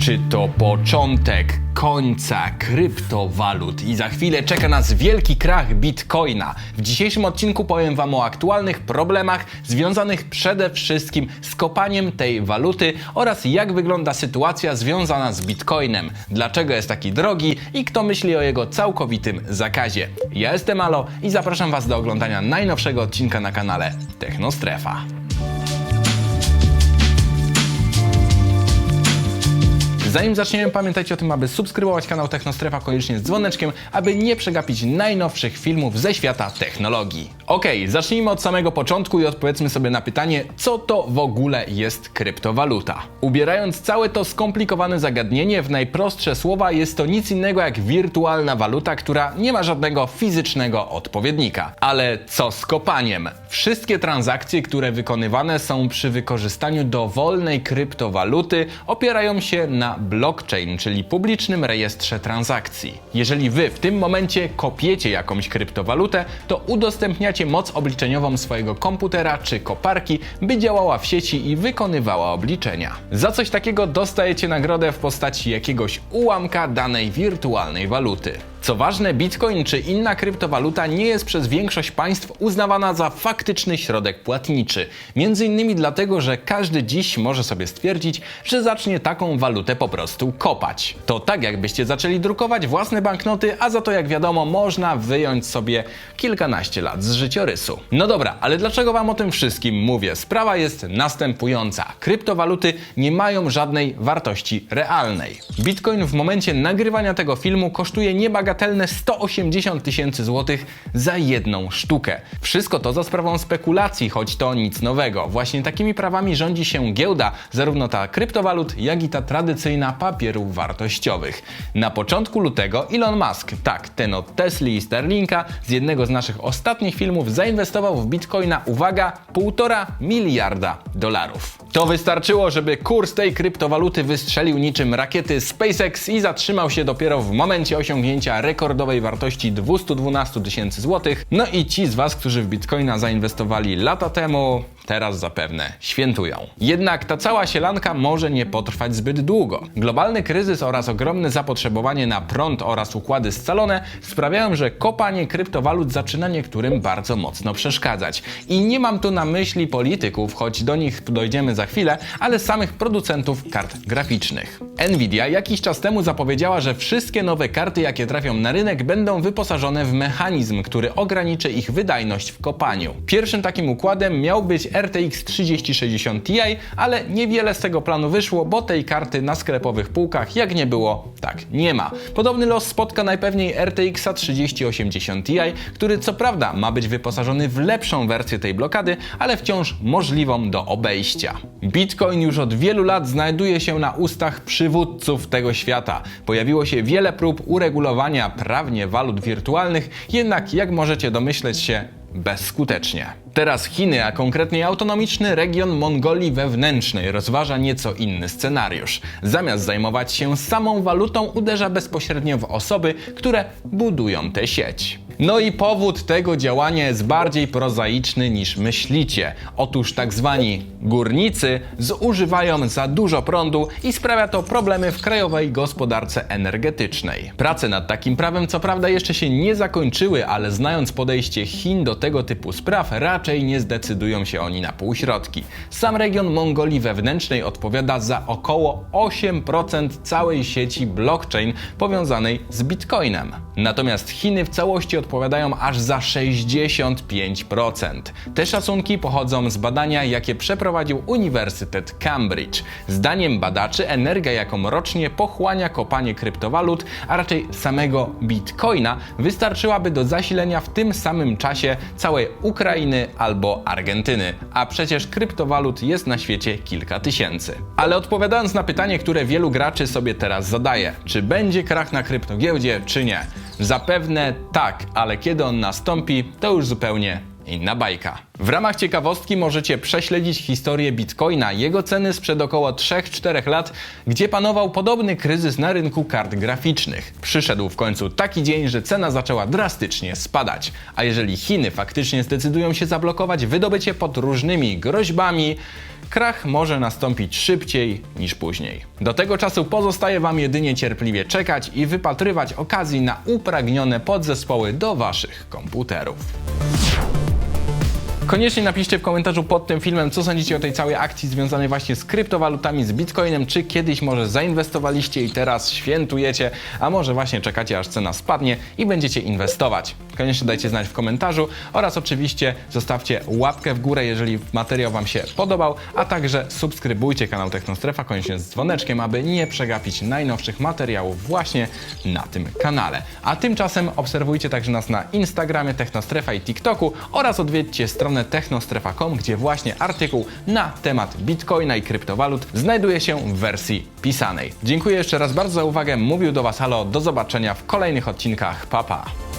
Czy to początek końca kryptowalut i za chwilę czeka nas wielki krach Bitcoina? W dzisiejszym odcinku powiem Wam o aktualnych problemach związanych przede wszystkim z kopaniem tej waluty oraz jak wygląda sytuacja związana z Bitcoinem, dlaczego jest taki drogi i kto myśli o jego całkowitym zakazie. Ja jestem Alo i zapraszam Was do oglądania najnowszego odcinka na kanale Technostrefa. Zanim zaczniemy, pamiętajcie o tym, aby subskrybować kanał Technostrefa koniecznie z dzwoneczkiem, aby nie przegapić najnowszych filmów ze świata technologii. Ok, zacznijmy od samego początku i odpowiedzmy sobie na pytanie, co to w ogóle jest kryptowaluta. Ubierając całe to skomplikowane zagadnienie w najprostsze słowa, jest to nic innego jak wirtualna waluta, która nie ma żadnego fizycznego odpowiednika. Ale co z kopaniem? Wszystkie transakcje, które wykonywane są przy wykorzystaniu dowolnej kryptowaluty, opierają się na blockchain, czyli publicznym rejestrze transakcji. Jeżeli wy w tym momencie kopiecie jakąś kryptowalutę, to udostępniacie moc obliczeniową swojego komputera czy koparki, by działała w sieci i wykonywała obliczenia. Za coś takiego dostajecie nagrodę w postaci jakiegoś ułamka danej wirtualnej waluty. Co ważne, Bitcoin czy inna kryptowaluta nie jest przez większość państw uznawana za faktyczny środek płatniczy. Między innymi dlatego, że każdy dziś może sobie stwierdzić, że zacznie taką walutę po prostu kopać. To tak jakbyście zaczęli drukować własne banknoty, a za to jak wiadomo można wyjąć sobie kilkanaście lat z życiorysu. No dobra, ale dlaczego wam o tym wszystkim mówię? Sprawa jest następująca. Kryptowaluty nie mają żadnej wartości realnej. Bitcoin w momencie nagrywania tego filmu kosztuje niebagatelnie bagatelne 180 tysięcy złotych za jedną sztukę. Wszystko to za sprawą spekulacji, choć to nic nowego. Właśnie takimi prawami rządzi się giełda, zarówno ta kryptowalut, jak i ta tradycyjna papierów wartościowych. Na początku lutego Elon Musk, tak, ten od Tesli i Sterlinka, z jednego z naszych ostatnich filmów zainwestował w bitcoina, uwaga, 1,5 miliarda dolarów. To wystarczyło, żeby kurs tej kryptowaluty wystrzelił niczym rakiety SpaceX i zatrzymał się dopiero w momencie osiągnięcia rekordowej wartości 212 tysięcy złotych. No i ci z Was, którzy w Bitcoina zainwestowali lata temu, teraz zapewne świętują. Jednak ta cała sielanka może nie potrwać zbyt długo. Globalny kryzys oraz ogromne zapotrzebowanie na prąd oraz układy scalone sprawiają, że kopanie kryptowalut zaczyna niektórym bardzo mocno przeszkadzać. I nie mam tu na myśli polityków, choć do nich dojdziemy za chwilę, ale samych producentów kart graficznych. Nvidia jakiś czas temu zapowiedziała, że wszystkie nowe karty, jakie trafią na rynek, będą wyposażone w mechanizm, który ograniczy ich wydajność w kopaniu. Pierwszym takim układem miał być RTX 3060 Ti, ale niewiele z tego planu wyszło, bo tej karty na sklepowych półkach jak nie było, tak nie ma. Podobny los spotka najpewniej RTX 3080 Ti, który co prawda ma być wyposażony w lepszą wersję tej blokady, ale wciąż możliwą do obejścia. Bitcoin już od wielu lat znajduje się na ustach przywódców tego świata. Pojawiło się wiele prób uregulowania prawnie walut wirtualnych, jednak jak możecie domyśleć się, bezskutecznie. Teraz Chiny, a konkretnie autonomiczny region Mongolii Wewnętrznej rozważa nieco inny scenariusz. Zamiast zajmować się samą walutą, uderza bezpośrednio w osoby, które budują tę sieć. No i powód tego działania jest bardziej prozaiczny niż myślicie. Otóż tak zwani górnicy zużywają za dużo prądu i sprawia to problemy w krajowej gospodarce energetycznej. Prace nad takim prawem co prawda jeszcze się nie zakończyły, ale znając podejście Chin do tego typu spraw, raczej nie zdecydują się oni na półśrodki. Sam region Mongolii Wewnętrznej odpowiada za około 8% całej sieci blockchain powiązanej z Bitcoinem. Natomiast Chiny w całości odpowiadają aż za 65%. Te szacunki pochodzą z badania, jakie przeprowadził Uniwersytet Cambridge. Zdaniem badaczy energia, jaką rocznie pochłania kopanie kryptowalut, a raczej samego Bitcoina, wystarczyłaby do zasilenia w tym samym czasie całej Ukrainy albo Argentyny, a przecież kryptowalut jest na świecie kilka tysięcy. Ale odpowiadając na pytanie, które wielu graczy sobie teraz zadaje, czy będzie krach na kryptogiełdzie, czy nie? Zapewne tak, ale kiedy on nastąpi, to już zupełnie inna bajka. W ramach ciekawostki możecie prześledzić historię Bitcoina, jego ceny sprzed około 3-4 lat, gdzie panował podobny kryzys na rynku kart graficznych. Przyszedł w końcu taki dzień, że cena zaczęła drastycznie spadać. A jeżeli Chiny faktycznie zdecydują się zablokować wydobycie pod różnymi groźbami, krach może nastąpić szybciej niż później. Do tego czasu pozostaje Wam jedynie cierpliwie czekać i wypatrywać okazji na upragnione podzespoły do Waszych komputerów. Koniecznie napiszcie w komentarzu pod tym filmem, co sądzicie o tej całej akcji związanej właśnie z kryptowalutami, z bitcoinem, czy kiedyś może zainwestowaliście i teraz świętujecie, a może właśnie czekacie aż cena spadnie i będziecie inwestować. Koniecznie dajcie znać w komentarzu oraz oczywiście zostawcie łapkę w górę, jeżeli materiał Wam się podobał, a także subskrybujcie kanał Technostrefa koniecznie z dzwoneczkiem, aby nie przegapić najnowszych materiałów właśnie na tym kanale. A tymczasem obserwujcie także nas na Instagramie Technostrefa i TikToku oraz odwiedźcie stronę technostrefa.com, gdzie właśnie artykuł na temat bitcoina i kryptowalut znajduje się w wersji pisanej. Dziękuję jeszcze raz bardzo za uwagę. Mówił do Was Halo. Do zobaczenia w kolejnych odcinkach. Pa, pa.